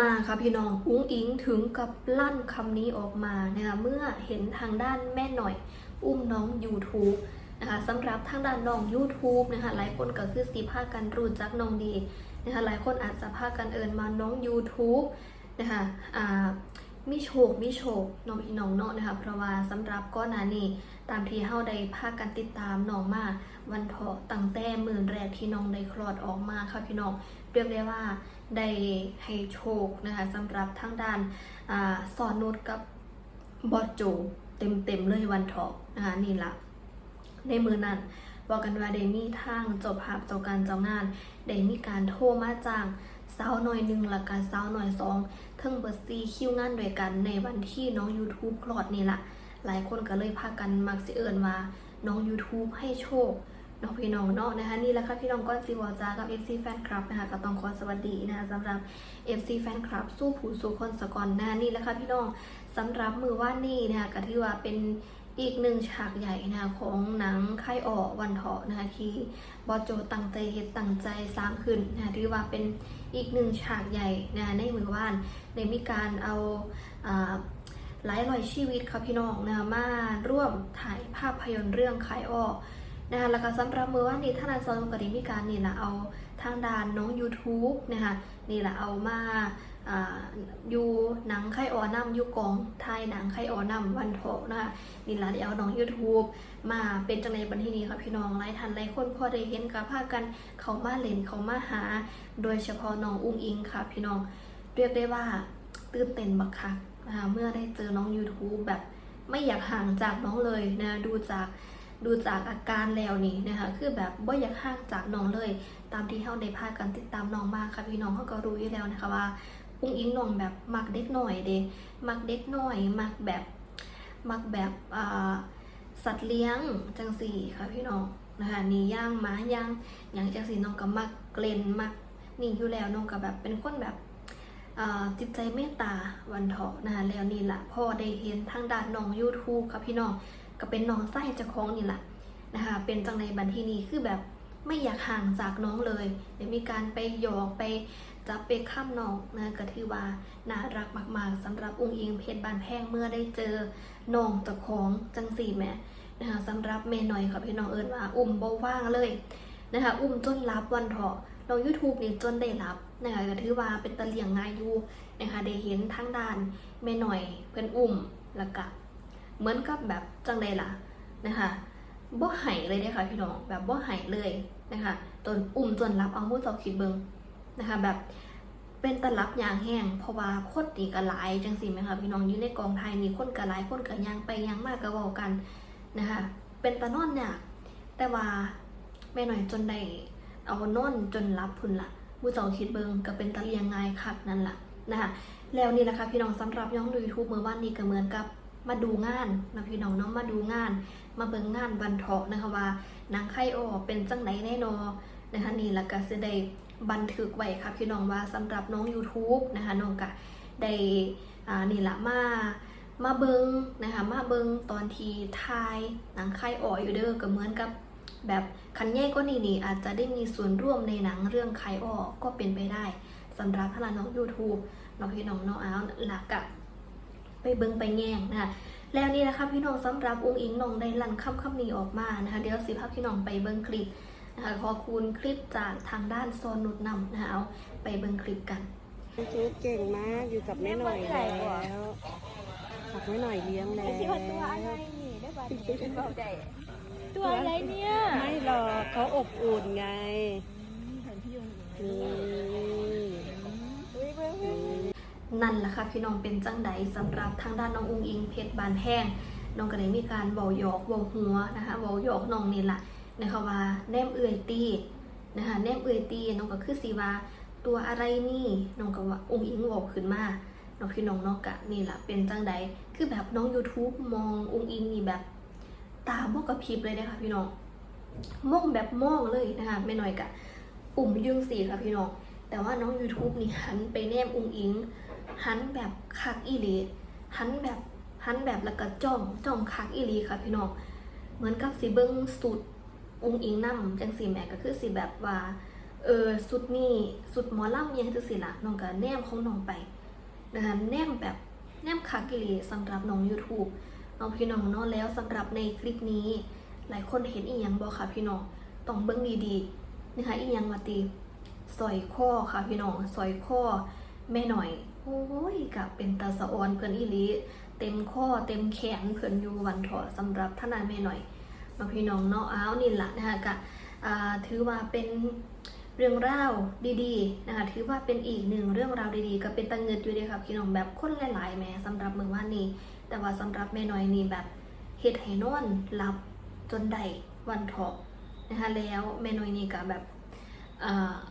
มาค่ะพี่น้องอุ้งอิงถึงกับลั่นคำนี้ออกมานะคะเมื่อเห็นทางด้านแม่หน่อย อุ้มน้อง YouTube นะคะสำหรับทางด้านน้อง YouTube นะคะหลายคนก็คือสีภาคกันรู้จักน้องดีนะคะหลายคนอาจจะพากันเอินมาน้อง YouTube นะคะอ่ามีโชคมีโชคน้องพี่น้องเนาะนะคะเพราะว่าสำหรับก้อนนานี้ตามที่เฮาได้พากันติดตามน้องมา วันเถาะตั้งแต่มื่นแรกที่น้องได้คลอดออกมาค่ะพี่น้อง เรียกได้ว่าได้ให้โชคนะคะสำหรับทางด้านอสอนนุชกับบอสโจเต็มเต็มๆเลยวันเถาะนะคะนี่ละในมือนั้นบอกกันว่าได้มีทางจ้าภาพเจ้าการเจ้างานได้มีการโทรมาจ้างสาวหน่อยหนึ่งละกันสาวหน่อยสองเทั้งเบอร์ซีคิวงานด้วยกันในวันที่น้อง YouTube คลอดนี่ละหลายคนก็เลยพากันมักสิเอิญว่าน้อง YouTube ให้โชค น้องพี่น้องเนาะนะคะนี่แหละค่ะพี่น้องก้อนซีวอจ้ากับ FC แฟนคลับนะคะก็ต้องขอสวัสดีนะคะสำหรับ FC แฟนคลับสู้ผู้สู้คนสกอนนะคะนี่แหละค่ะพี่น้องสำหรับมือว่านี่นะคะก็ถือว่าเป็นอีกหนึ่งฉากใหญ่นะคะของหนังค่ายออวันเถาะนะคะที่บอสโจตั้งใจเฮ็ดตั้งใจสร้างขึ้นนะคะถือว่าเป็นอีกหนึ่งฉากใหญ่นะะในมือว่านได้มีการเอาอ่าหลายร้อยชีวิตค่ะพี่น้องนะคะมาร่วมถ่ายภาพยนตร์เรื่องขายออก นะคะแล้วก็สำหรับมือว่านี่ท่านอาจารย์ก็ได้มีการนี่แหละเอาทางด้านน้อง YouTube นะคะนี่แหละเอามาอ่าอยู่หนังไข่ออนำอยู่กองไทยหนังไข่ออนำวันโถนะคะนี่แหละเดี๋ยวเอาน้อง YouTube มาเป็นจังในบันทีนี้ค่ะพี่น้องหลายท่านหลายคนพอได้เห็นกับภาคกันเขามาเล่นเขามาหา โดยเฉพาะน้องอุ้งอิงค่ะพี่น้องเรียกได้ว่าตื่นเต้นบักคักนะคะเมื่อได้เจอน้อง YouTube แบบไม่อยากห่างจากน้องเลยนะดูจาก ดูจากอาการแล้วนี่นะคะ คือแบบว่าอยากห่างจากน้องเลย ตามที่เฮาได้พากันติดตามน้องมากค่ะพี่น้องเขาก็รู้อยู่แล้วนะคะว่าอุ้งอิงน้องแบบมักเด็กหน่อยเด้มักเด็กหน่อย มักแบบมักแบบสัตว์เลี้ยงจังสี่ค่ะพี่น้องนะคะนี่ย่างหมาย่างอย่างจังสี่น้องก็มักเกลนมักนี่อยู่แล้วน้องก็แบบเป็นคนแบบจิตใจเมตตาวันเถาะนะคะแล้วนี่แหละพ่อได้เห็นทางด้านน้อง YouTube ค่ะพี่น้อง ก็เป็นน้องไส้เจ้าของนี่แหละนะคะ เป็นจังในบันทีนี้คือแบบไม่อยากห่างจากน้องเลยเดี๋ยวมีการไปหยอกไปจับไปข้ามน้องนะก็ถือว่าน่ารักมากๆสำหรับองค์อิงเพชรบานแพงเมื่อได้เจอน้องเจ้าของจังสี่แม่นะคะสำหรับเมย์หน่อยค่ะพี่น้องเอิญว่าอุ้มเบาว่างเลยนะคะอุ้มจนรับวันเถาะลง YouTube นี่จนได้รับนะคะก็ถือว่าเป็นตะเลียงง่ายอยู่นะคะได้เห็นทางด้านแม่หน่อยเพื่อนอุ้มแล้วก็ เหมือนกับแบบจังใดล่ะนะคะบ่ไห้เลยเด้ค่ะพี่น้องแบบบ่ไห้เลยนะคะตนอุ้มจนรับเอามือเจ้าคิดเบิงนะคะแบบเป็นตะรับยางแห้งเพราะว่าคนนี่ก็หลจังสิไหมคะพี่น้องอยู่ในกองไทยนี่คนก็หลคนก็ยางไปยางมากก็เว้ากันนะคะเป็นตะนอนเนี่ยแต่ว่าแม่หน่อยจนได้เอานอนจนรับพุ่นละผู้เจ้าคิดเบิงก็เป็นตะเลียงง่ายคักนั่นแหละนะคะแล้วนี่นะคะพี่น้องสำหรับย่องดูยูทูบเมื่อวานนี้ก็เหมือนกับ มาดูงานนะพี่น้องเนาะมาดูงาน มาเบิงงานวันเถาะนะคะว่านางไข่ออกเป็นจังไหนแน่นอนะคะนี่แล้วก็สิได้บันทึกไว้ค่ะพี่น้องว่าสำหรับน้อง YouTube นะคะน้องก็ได้อ่านี่ละมามาเบิงนะคะมาเบิงตอนที่ทายหนังไข่ออกอยู่เด้อก็เหมือนกับแบบคันแย่ก็นี่นี่อาจจะได้มีส่วนร่วมในหนังเรื่องไขายออกก็เป็นไปได้สำหรับพลาน้อง YouTube น้องพี่น้องน้องอ้าวหลักอะ ไปเบิ้งไปแง่งนะคะแล้วนี่นะคะพี่น้องสำหรับองค์อิงน้องได้ลั่นคำคำนี้ออกมานะคะเดี๋ยวสิพาพี่น้องไปเบิ้งคลิปนะคะขอบคุณคลิปจากทางด้านโซนนุดนำนะคะเอาไปเบิ้งคลิปกันจูเก่งมากอยู่กับแม่หน่อยแล้วฝากแม่หน่อยเลี้ยงแล้วคิดว่าตัวอะไรนี่ได้บัตรนี้เป็นเบาใจตัวอะไรเนี่ยไม่หรอกเขาอบอุ่นไงเห็นพี่ยง นี่ อุ้ยเบิ่งเบิ่ง นั่นแหละค่ะพี่น้องเป็นจังใดสำหรับทางด้านน้องอุ้งอิงเพชรบานแห้งน้องก็ได้มีการเบาหยอกเบาหัวนะคะเบาหยอกน้องนี่แหละนะคะว่าแนมเอื่อยตีนะคะแนมเอื่อยตีน้องก็คือสีว่าตัวอะไรนี่น้องก็ว่าอุ้งอิงบอกขึ้นมาน้องพี่น้องเนอกกะนี่แหละเป็นจังใดคือแบบน้อง YouTube มองอุ้งอิงนี่แบบ ตาบกกระพริบเลยนะคะพี่น้องมองแบบมองเลยนะคะไม่น้อยกะ อุ่มยึงสีค่ะพี่น้องแต่ว่าน้อง YouTube นี่หันไปแนมอุ้งอิง หันแบบคักอีหลีหันแบบหันแบบแล้วก็จ้องจ้องคักอีหลีค่ะพี่น้องเหมือนกับสีเบิ้งสุดองอิงนำจังสีแม่ก็คือสีแบบว่าเออสุดนี้สุดหมอลำยังจังซี่ล่ะน้องก็แนมของน้องไปนะคะแนมแบบแนมคักอีหลีสำหรับน้อง YouTube น้องพี่น้องเนาะแล้วสำหรับในคลิปนี้ หลายคนเห็นอีหยังบ่ค่ะพี่น้องต้องเบิ่งดีๆนะคะอีหยังว่าติสอยข้อค่ะพี่น้องสอยข้อแม่หน่อย โอ้ยกับเป็นตาสะออนเพิ่นอีหลีเต็มข้อเต็มแขนเพิ่นอยู่วันเถอสำหรับท่านายแม่หน่อยน้องพี่น้องเนาะอ้าวนี่ละนะคะกะถือว่าเป็นเรื่องราวดีๆนะคะถือว่าเป็นอีกหนึ่งเรื่องราวดีๆ ก็เป็นตังเงิดอยู่เดีค่ะพี่น้องแบบคนหลายๆแม่สำหรับเมืองว่านนี้ แต่ว่าสำหรับแม่น้อยนี่แบบเฮ็ดให้นอนหลับจนได้วันเถาะนะคะแล้วแม่น้อยนี่ก็แบบ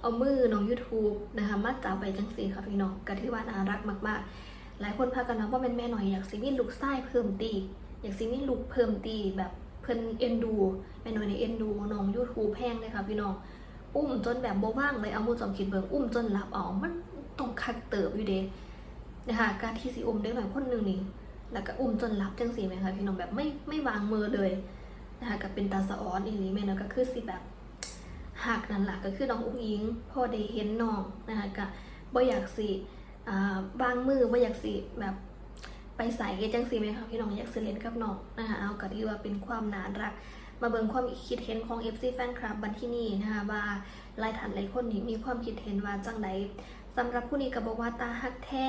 เอามือน้อง YouTube นะคะมาจับไปจังสีค่ะพี่น้องก็ถือว่าน่ารักมากๆ หลายคนพากันนะว่าเป็นแม่หน่อยอยากสิมีลูกไส้เพิ่มตี อยากสิมีลูกเพิ่มตีแบบเพิ่นเอ็นดูแม่หน่อยในเอ็นดูน้องยูทูบแพงเลยค่ะพี่น้องอุ้มจนแบบโบว่างเลยเอามือจอมคิดเบิงอุ้มจนหลับเอามันต้องคักเติบอยู่เด้นะคะการที่สิอุ้มได้หน่อยคนหนึ่งนี่แล้วก็อุ้มจนหลับจังสีไหมคะพี่น้องแบบไม่ไม่วางมือเลยนะคะก็เป็นตาสะออนอีหลีแม่เนาะก็คือสิแบบ หักนั่นแหละก็คือน้องอุ้งอิงพอได้เห็นน้องนะคะก็บ่อยากสิบางมือว่าอยากสิแบบไปใส่จังสีไหมคะพี่น้องอยากสิเล่นกับน้องนะคะเอาก็ที่ว่าเป็นความน่ารัก มาเบิ่งความคิดเห็นของ FC แฟนคลับบันที่นี่นะคะว่าหลายท่านหลายคนนี่มีความคิดเห็นว่าจังไดสำหรับผู้นี้ก็บอกว่าตาฮักแท้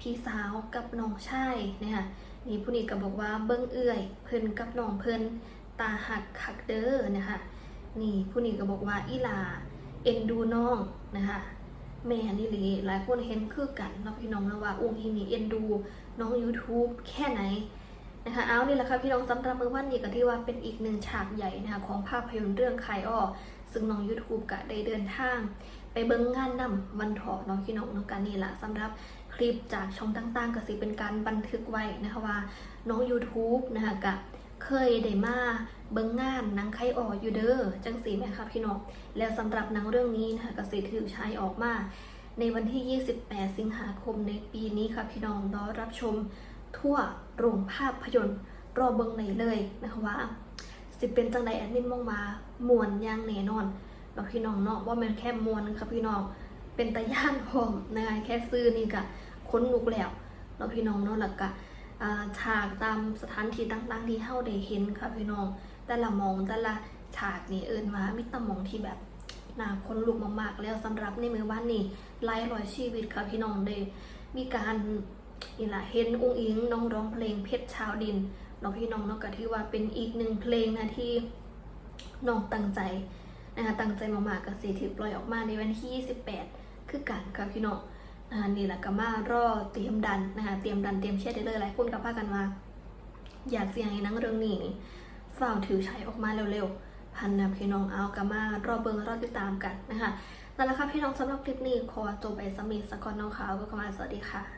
พี่สาวกับน้องชายนะคะนี่ผู้นี้ก็บอกว่าเบิ่งเอื่อย เพิ่นกับน้องเพิ่นตาหักคักเด้อนะคะ นี่ผู้นี้ก็บอกว่าอีลาเอ็นดูน้องนะคะแม่นี่เลยหลายคนเห็นคือกันเนาะพี่น้องนะว่าองค์อิงนี่เอ็นดูน้อง YouTube แค่ไหนนะคะเอานี่แหละค่ะพี่น้องสำหรับมือวันนี้ก็ที่ว่าเป็นอีกหนึ่งฉากใหญ่นะคะของภาพยนตร์เรื่องคายอ้อซึ่งน้อง YouTube ก็ได้เดินทาง ไปเบิ้งงานนำวันถอเน้องพี่น้องน้องกันนี่แหละสำหรับคลิปจากช่องต่างๆ ก็สิเป็นการบันทึกไว้นะคะว่าน้อง YouTube นะคะกะ เคยได้มาเบิ้งงานหนังไคอ้ออยู่เด้อจังสีไหมคะพี่น้องแล้วสำหรับหนังเรื่องนี้นะคะกสิถือใช้ออกมา ในวันที่ 28 สิงหาคมในปีนี้ค่ะพี่น้องรอรับชมทั่วโรงภาพยนตร์รอเบิงไหนเลยนะคะว่า สิเป็นจังใดแอดมินมองมามวนย่างแน่นอนเนาะพี่น้องเนาะว่ามันแค่มวนค่ะพี่น้องเป็นตะย่านพร้อมนะคะแค่ซื้อนี่ก็ค้นลุกแล้วเนาะพี่น้องเนาะแล้วก็อ่า ฉากตามสถานที่ต่างๆ ที่เฮาได้เห็นค่ะพี่น้อง แต่ละมองแต่ละฉากนี่เอิ้นว่ามีแตะมองที่แบบน่าคนลุกมากๆแล้วสำหรับในมือบ้านนี่ไล่รอยชีวิตค่ะพี่น้องได้มีการนี่แหละเห็นอุ้งอิงน้องร้องเพลงเพชรชาวดินน้องพี่น้องเนาะก็ถือว่าเป็นอีกหนึ่งเพลงนะที่น้องตั้งใจนะคะตั้งใจมากๆก็สิถือปล่อยออกมาในวันที่ 28 คือกันค่ะพี่น้อง นะคะนี่แหละก็มารอเตรียมดันนะคะเตรียมดันเตรียมเช็ดได้เลยหลายคนกับพากันว่าอยากเสียงให้นังเรื่องนี้นี่ฝ่าวถือใช้ออกมาเร็วๆ พันนะพี่น้องเอากามารอเบิงรอติดตามกันนะคะนั่นแหละค่ะพี่น้องสำหรับคลิปนี้ขอจบไปสมิธสกอนน้องขาวก็ขมาสวัสดีค่ะ